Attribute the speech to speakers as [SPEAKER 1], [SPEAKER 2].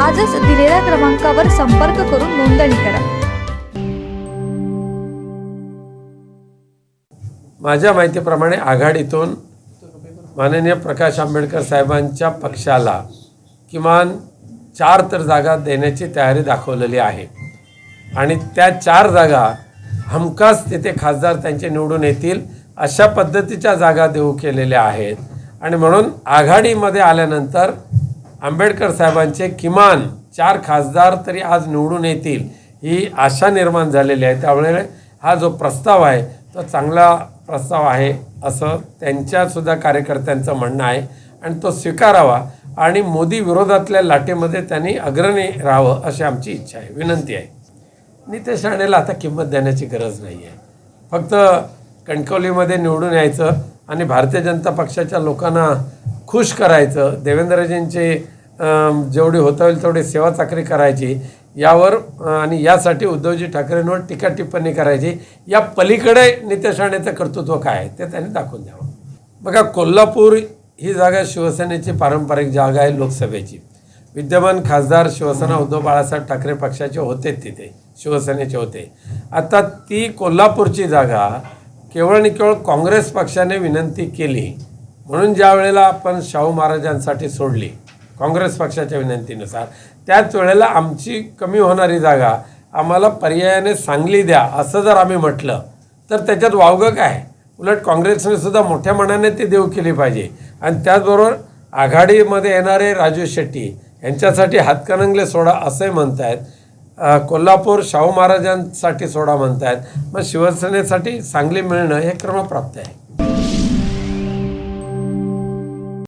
[SPEAKER 1] आजच दिलेल्या क्रमांकावर संपर्क करून नोंदणी करा.
[SPEAKER 2] माझ्या माहितीप्रमाणे आघाडीतून माननीय प्रकाश आंबेडकर साहेबांच्या पक्षाला किमान चार तर जागा देण्याची तयारी दाखवलेली आहे. आणि त्या चार जागा हमखास तिथे खासदार त्यांचे निवडून येतील अशा पद्धतीच्या जागा देऊ केलेल्या आहेत. आणि म्हणून आघाडीमध्ये आल्यानंतर आंबेडकर साहेबांचे किमान चार खासदार तरी आज निवडून येतील ही आशा निर्माण झालेली आहे. त्यामुळे हा जो प्रस्ताव आहे तो चांगला प्रस्ताव आहे असं त्यांच्यासुद्धा कार्यकर्त्यांचं म्हणणं आहे आणि तो स्वीकारावा आणि मोदी विरोधातल्या लाटेमध्ये त्यांनी अग्रणी राहावं अशी आमची इच्छा आहे विनंती आहे. नितेश राणेला आता किंमत देण्याची गरज नाही आहे. फक्त कणकवलीमध्ये निवडून यायचं आणि भारतीय जनता पक्षाच्या लोकांना खुश करायचं देवेंद्रजींचे जेवढी होता होईल तेवढी सेवा चाकरी करायची. यावर आणि यासाठी उद्धवजी ठाकरेंवर टीका टिप्पणी करायची. या पलीकडे नितेश राणेचं कर्तृत्व काय आहे ते त्यांनी दाखवून द्यावं. बघा कोल्हापूर ही जागा शिवसेनेची पारंपरिक जागा आहे लोकसभेची. विद्यमान खासदार शिवसेना उद्धव बाळासाहेब ठाकरे पक्षाचे होते तिथे शिवसेनेचे होते. आता ती कोल्हापूरची जागा केवळ आणि केवळ काँग्रेस पक्षाने विनंती केली म्हणून ज्या वेळेला आपण शाहू महाराजांसाठी सोडली काँग्रेस पक्षाच्या विनंतीनुसार त्याच वेळेला आमची कमी होणारी जागा आम्हाला पर्यायाने सांगली द्या असं जर आम्ही म्हटलं तर त्याच्यात वावगं काय? उलट काँग्रेसने सुद्धा मोठ्या मनाने ती देऊ केली पाहिजे. आणि त्याचबरोबर आघाडीमध्ये येणारे राजू शेट्टी यांच्यासाठी हातकणंगले सोडा असंही म्हणतायत. कोल्हापूर शाहू महाराजांसाठी सोडा म्हणतायत. मग शिवसेनेसाठी सांगली मिळणं हे क्रमप्राप्त आहे.